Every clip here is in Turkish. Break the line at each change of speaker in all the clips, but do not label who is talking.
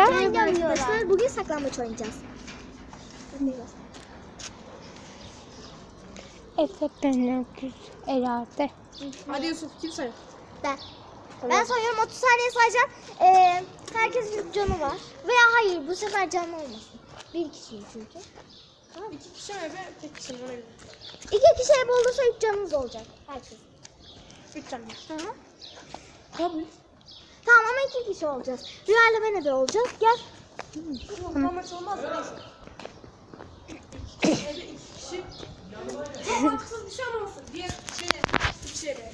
arkadaşlar.
Arkadaşlar bugün saklambaç oynayacağız.
Efe ben öküz herhalde.
Hadi Yusuf kim sayar?
Ben. Ben sayıyorum 30 saniye sayacağım. Ee, herkesin canı var. Veya hayır bu sefer canı olmasın. Bir kişi çünkü.
İki kişi mi ve tek kişi mi? Ona göre.
İki kişi ev olursa üç canınız olacak. Herkes.
Üç tane.
Hı hı.
Tabii.
Tamam ama iki kişi olacağız. Rüya ile ben ebe olacağız. Gel.
Tamam. maç olmaz da neyse. Evde iki kişi. Çok haksız bir şey olmasın. Diğer şeye, bir şeye.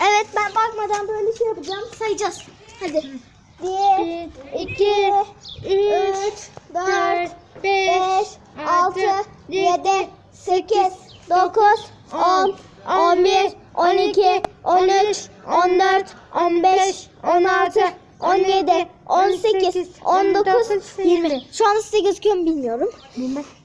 Evet ben bakmadan böyle şey yapacağım. Sayacağız. Hadi. Bir, iki, üç, dört, beş, altı, yedi, sekiz, dokuz, on, on bir, on iki, on üç, on dört, on beş, on altı, on yedi, on sekiz, on dokuz, yirmi. Şu an size gözüküyor mu bilmiyorum.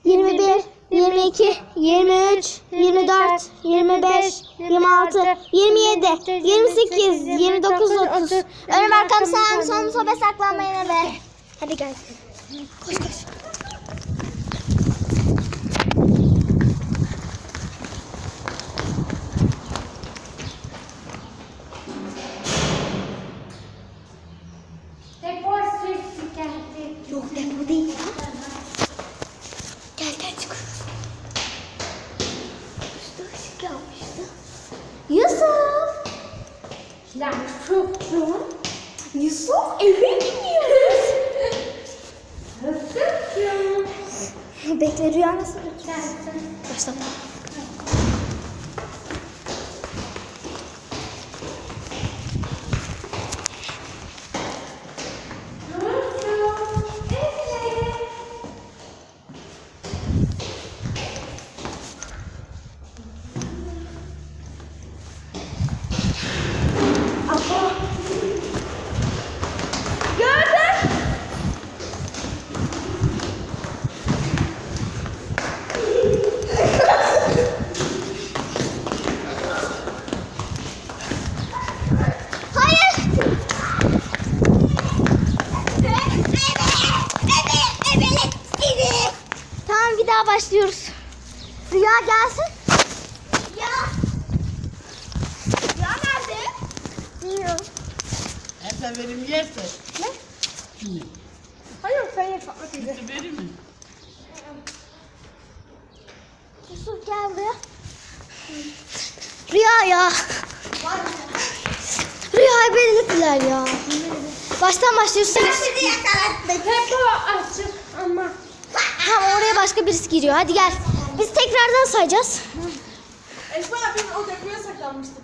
21, 22, 23, 24, 25, 26, 27, 28, 29, 30. Önüm arkam sağım solum sobe saklanmayın eve. Hadi gel. Koş koş.
Çok zor.
Yusuf eve gidiyoruz. Bekle rüya nasıl Başla. Gördüm. Hayır. Daha başlıyoruz. Rüya gelsin. Ya. Rüya nerede? Bilmiyorum.
Hep verim yerse.
Ne?
Hayır sen ye Fatma teyze.
Verir mi?
Yusuf gel buraya. Rüya ya. Rüya belirttiler ya. Baştan başlıyoruz. Sizi yakalattık.
Depo açık ama.
Başka birisi giriyor. Hadi gel. Biz tekrardan sayacağız.
Esma abinin o depoya saklanmıştık.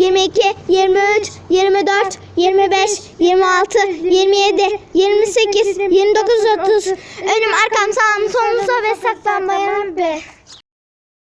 22, 23, 24, 25, 26, 27, 28, 29, 30. Önüm arkam sağım solum sol ve saklanmayan be.